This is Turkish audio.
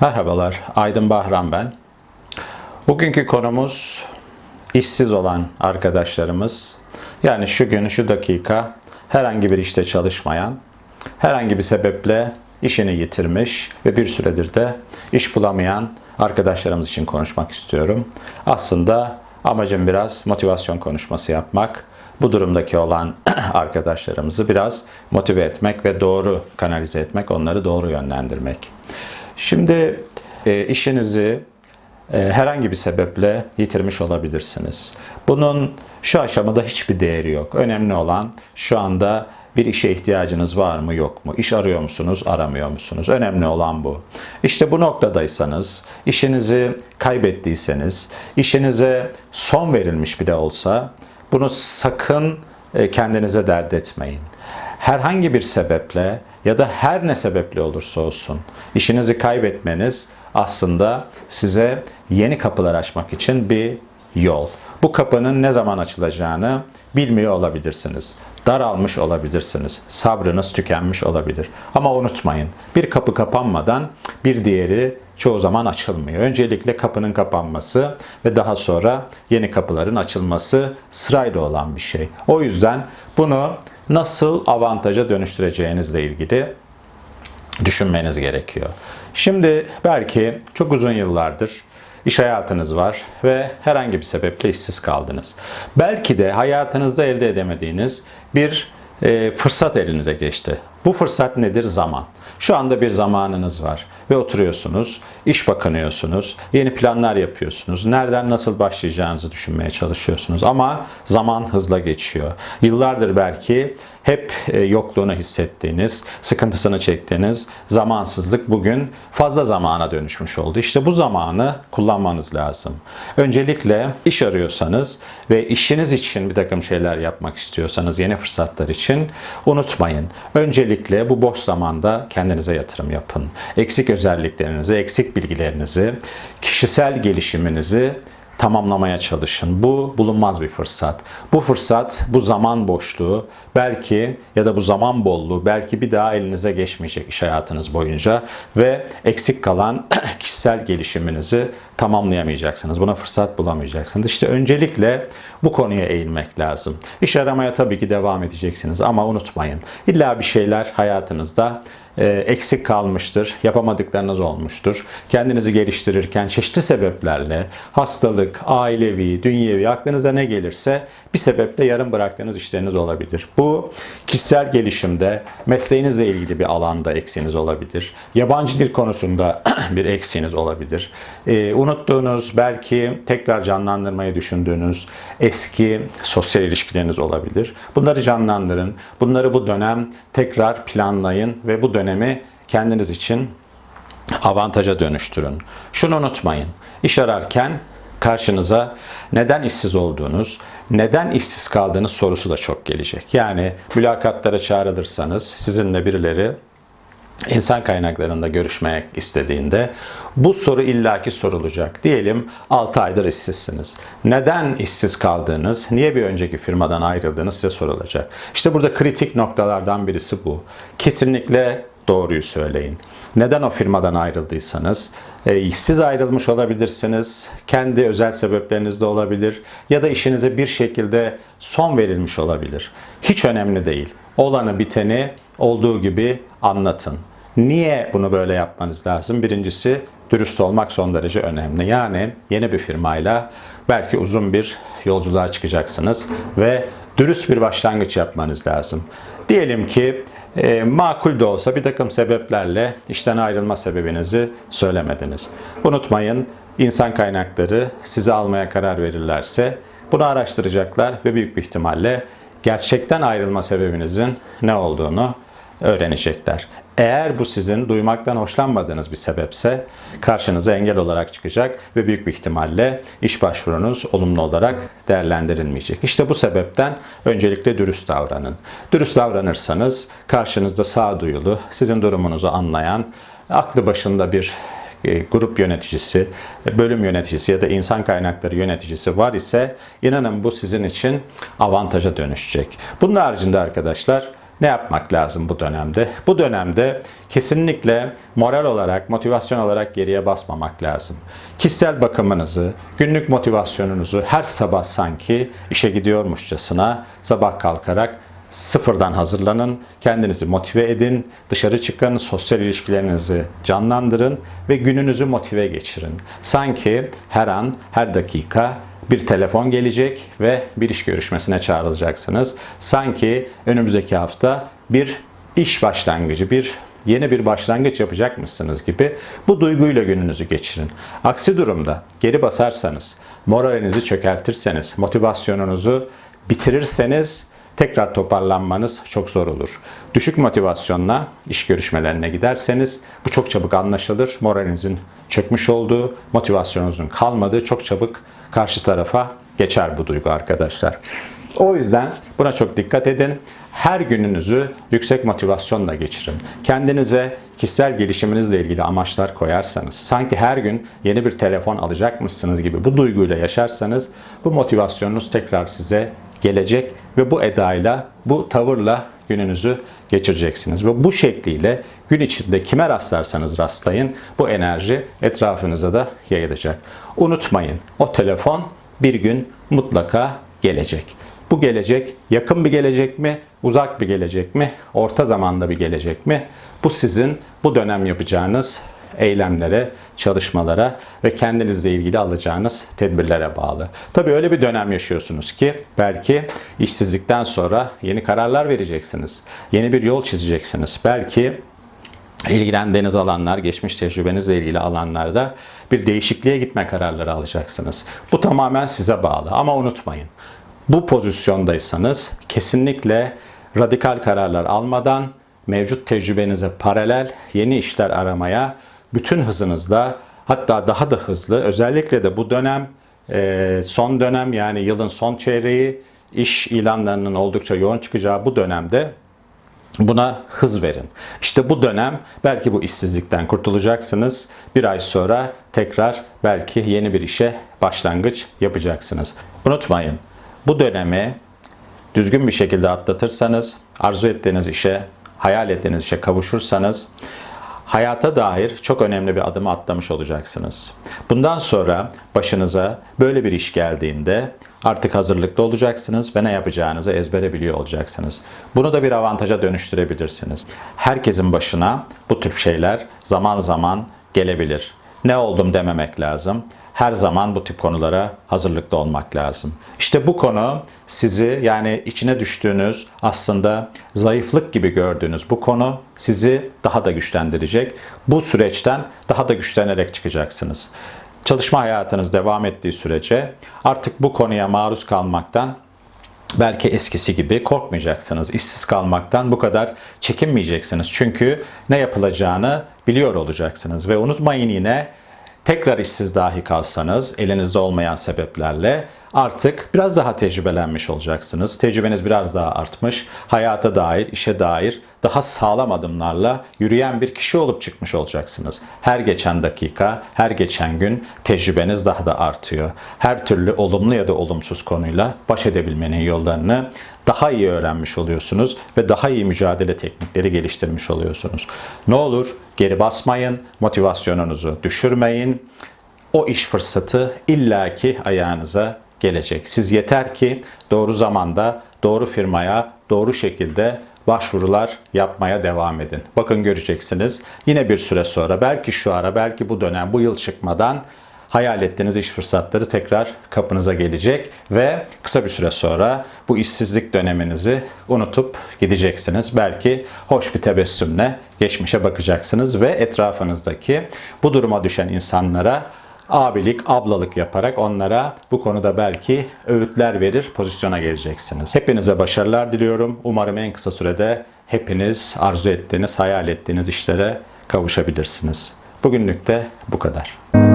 Merhabalar, Aydın Bahram ben. Bugünkü konumuz işsiz olan arkadaşlarımız. Yani şu gün, şu dakika herhangi bir işte çalışmayan, herhangi bir sebeple işini yitirmiş ve bir süredir de iş bulamayan arkadaşlarımız için konuşmak istiyorum. Aslında amacım biraz motivasyon konuşması yapmak. Bu durumdaki olan arkadaşlarımızı biraz motive etmek ve doğru kanalize etmek, onları doğru yönlendirmek. Şimdi e, işinizi e, herhangi bir sebeple yitirmiş olabilirsiniz. Bunun şu aşamada hiçbir değeri yok. Önemli olan şu anda bir işe ihtiyacınız var mı yok mu? İş arıyor musunuz, aramıyor musunuz? Önemli olan bu. İşte bu noktadaysanız, işinizi kaybettiyseniz, işinize son verilmiş bile olsa bunu sakın e, kendinize dert etmeyin. Herhangi bir sebeple ya da her ne sebeple olursa olsun işinizi kaybetmeniz aslında size yeni kapılar açmak için bir yol. Bu kapının ne zaman açılacağını bilmiyor olabilirsiniz. Daralmış olabilirsiniz. Sabrınız tükenmiş olabilir. Ama unutmayın, bir kapı kapanmadan bir diğeri çoğu zaman açılmıyor. Öncelikle kapının kapanması ve daha sonra yeni kapıların açılması sırayla olan bir şey. O yüzden bunu nasıl avantaja dönüştüreceğinizle ilgili düşünmeniz gerekiyor. Şimdi belki çok uzun yıllardır iş hayatınız var ve herhangi bir sebeple işsiz kaldınız. Belki de hayatınızda elde edemediğiniz bir e, fırsat elinize geçti. Bu fırsat nedir? Zaman. Şu anda bir zamanınız var ve oturuyorsunuz, iş bakınıyorsunuz, yeni planlar yapıyorsunuz. Nereden nasıl başlayacağınızı düşünmeye çalışıyorsunuz ama zaman hızla geçiyor. Yıllardır belki hep e, yokluğunu hissettiğiniz, sıkıntısını çektiğiniz zamansızlık bugün fazla zamana dönüşmüş oldu. İşte bu zamanı kullanmanız lazım. Öncelikle iş arıyorsanız ve işiniz için bir takım şeyler yapmak istiyorsanız yeni fırsatlar için unutmayın. Öncelikle bu boş zamanda kendinize yatırım yapın. Eksik özelliklerinizi, eksik bilgilerinizi, kişisel gelişiminizi tamamlamaya çalışın. Bu bulunmaz bir fırsat. Bu fırsat, bu zaman boşluğu belki ya da bu zaman bolluğu belki bir daha elinize geçmeyecek iş hayatınız boyunca ve eksik kalan kişisel gelişiminizi tamamlayamayacaksınız. Buna fırsat bulamayacaksınız. İşte öncelikle bu konuya eğilmek lazım. İş aramaya tabii ki devam edeceksiniz ama unutmayın. İlla bir şeyler hayatınızda eksik kalmıştır, yapamadıklarınız olmuştur. Kendinizi geliştirirken çeşitli sebeplerle hastalık, ailevi, dünyevi aklınıza ne gelirse bir sebeple yarım bıraktığınız işleriniz olabilir. Bu kişisel gelişimde, mesleğinizle ilgili bir alanda eksiğiniz olabilir. Yabancı dil konusunda bir eksiğiniz olabilir. E, unuttuğunuz, belki tekrar canlandırmayı düşündüğünüz eski sosyal ilişkileriniz olabilir. Bunları canlandırın. Bunları bu dönem tekrar planlayın ve bu dönemi kendiniz için avantaja dönüştürün. Şunu unutmayın. İş ararken karşınıza neden işsiz olduğunuz, neden işsiz kaldığınız sorusu da çok gelecek. Yani mülakatlara çağrılırsanız sizinle birileri insan kaynaklarında görüşmek istediğinde bu soru illaki sorulacak. Diyelim 6 aydır işsizsiniz. Neden işsiz kaldığınız, niye bir önceki firmadan ayrıldığınız size sorulacak. İşte burada kritik noktalardan birisi bu. Kesinlikle doğruyu söyleyin. Neden o firmadan ayrıldıysanız, e, siz ayrılmış olabilirsiniz, kendi özel sebepleriniz de olabilir ya da işinize bir şekilde son verilmiş olabilir. Hiç önemli değil. Olanı biteni olduğu gibi anlatın. Niye bunu böyle yapmanız lazım? Birincisi dürüst olmak son derece önemli. Yani yeni bir firmayla belki uzun bir yolculuğa çıkacaksınız ve dürüst bir başlangıç yapmanız lazım. Diyelim ki e, makul de olsa bir takım sebeplerle işten ayrılma sebebinizi söylemediniz. Unutmayın insan kaynakları sizi almaya karar verirlerse bunu araştıracaklar ve büyük bir ihtimalle gerçekten ayrılma sebebinizin ne olduğunu öğrenecekler. Eğer bu sizin duymaktan hoşlanmadığınız bir sebepse karşınıza engel olarak çıkacak ve büyük bir ihtimalle iş başvurunuz olumlu olarak değerlendirilmeyecek. İşte bu sebepten öncelikle dürüst davranın. Dürüst davranırsanız karşınızda sağduyulu, sizin durumunuzu anlayan, aklı başında bir e, grup yöneticisi, bölüm yöneticisi ya da insan kaynakları yöneticisi var ise inanın bu sizin için avantaja dönüşecek. Bunun haricinde arkadaşlar ne yapmak lazım bu dönemde? Bu dönemde kesinlikle moral olarak, motivasyon olarak geriye basmamak lazım. Kişisel bakımınızı, günlük motivasyonunuzu her sabah sanki işe gidiyormuşçasına sabah kalkarak sıfırdan hazırlanın, kendinizi motive edin, dışarı çıkın, sosyal ilişkilerinizi canlandırın ve gününüzü motive geçirin. Sanki her an, her dakika bir telefon gelecek ve bir iş görüşmesine çağrılacaksınız. Sanki önümüzdeki hafta bir iş başlangıcı, bir yeni bir başlangıç yapacakmışsınız gibi bu duyguyla gününüzü geçirin. Aksi durumda geri basarsanız, moralinizi çökertirseniz, motivasyonunuzu bitirirseniz tekrar toparlanmanız çok zor olur. Düşük motivasyonla iş görüşmelerine giderseniz bu çok çabuk anlaşılır. Moralinizin çökmüş olduğu, motivasyonunuzun kalmadığı çok çabuk karşı tarafa geçer bu duygu arkadaşlar. O yüzden buna çok dikkat edin. Her gününüzü yüksek motivasyonla geçirin. Kendinize kişisel gelişiminizle ilgili amaçlar koyarsanız, sanki her gün yeni bir telefon alacakmışsınız gibi bu duyguyla yaşarsanız bu motivasyonunuz tekrar size gelecek ve bu edayla, bu tavırla gününüzü geçireceksiniz. Ve bu şekliyle gün içinde kime rastlarsanız rastlayın bu enerji etrafınıza da yayılacak. Unutmayın o telefon bir gün mutlaka gelecek. Bu gelecek yakın bir gelecek mi, uzak bir gelecek mi, orta zamanda bir gelecek mi? Bu sizin bu dönem yapacağınız eylemlere, çalışmalara ve kendinizle ilgili alacağınız tedbirlere bağlı. Tabii öyle bir dönem yaşıyorsunuz ki belki işsizlikten sonra yeni kararlar vereceksiniz. Yeni bir yol çizeceksiniz. Belki ilgilendiğiniz alanlar, geçmiş tecrübenizle ilgili alanlarda bir değişikliğe gitme kararları alacaksınız. Bu tamamen size bağlı ama unutmayın. Bu pozisyondaysanız kesinlikle radikal kararlar almadan mevcut tecrübenize paralel yeni işler aramaya bütün hızınızla hatta daha da hızlı özellikle de bu dönem e, son dönem yani yılın son çeyreği iş ilanlarının oldukça yoğun çıkacağı bu dönemde Buna hız verin. İşte bu dönem belki bu işsizlikten kurtulacaksınız. Bir ay sonra tekrar belki yeni bir işe başlangıç yapacaksınız. Unutmayın bu dönemi düzgün bir şekilde atlatırsanız, arzu ettiğiniz işe, hayal ettiğiniz işe kavuşursanız hayata dair çok önemli bir adımı atlamış olacaksınız. Bundan sonra başınıza böyle bir iş geldiğinde artık hazırlıklı olacaksınız ve ne yapacağınızı ezbere biliyor olacaksınız. Bunu da bir avantaja dönüştürebilirsiniz. Herkesin başına bu tür şeyler zaman zaman gelebilir. Ne oldum dememek lazım her zaman bu tip konulara hazırlıklı olmak lazım. İşte bu konu sizi yani içine düştüğünüz aslında zayıflık gibi gördüğünüz bu konu sizi daha da güçlendirecek. Bu süreçten daha da güçlenerek çıkacaksınız. Çalışma hayatınız devam ettiği sürece artık bu konuya maruz kalmaktan belki eskisi gibi korkmayacaksınız. İşsiz kalmaktan bu kadar çekinmeyeceksiniz. Çünkü ne yapılacağını biliyor olacaksınız. Ve unutmayın yine tekrar işsiz dahi kalsanız elinizde olmayan sebeplerle artık biraz daha tecrübelenmiş olacaksınız. Tecrübeniz biraz daha artmış. Hayata dair, işe dair daha sağlam adımlarla yürüyen bir kişi olup çıkmış olacaksınız. Her geçen dakika, her geçen gün tecrübeniz daha da artıyor. Her türlü olumlu ya da olumsuz konuyla baş edebilmenin yollarını daha iyi öğrenmiş oluyorsunuz ve daha iyi mücadele teknikleri geliştirmiş oluyorsunuz. Ne olur geri basmayın, motivasyonunuzu düşürmeyin. O iş fırsatı illaki ayağınıza gelecek. Siz yeter ki doğru zamanda, doğru firmaya, doğru şekilde başvurular yapmaya devam edin. Bakın göreceksiniz. Yine bir süre sonra belki şu ara, belki bu dönem, bu yıl çıkmadan hayal ettiğiniz iş fırsatları tekrar kapınıza gelecek ve kısa bir süre sonra bu işsizlik döneminizi unutup gideceksiniz. Belki hoş bir tebessümle geçmişe bakacaksınız ve etrafınızdaki bu duruma düşen insanlara abilik, ablalık yaparak onlara bu konuda belki öğütler verir, pozisyona geleceksiniz. Hepinize başarılar diliyorum. Umarım en kısa sürede hepiniz arzu ettiğiniz, hayal ettiğiniz işlere kavuşabilirsiniz. Bugünlük de bu kadar.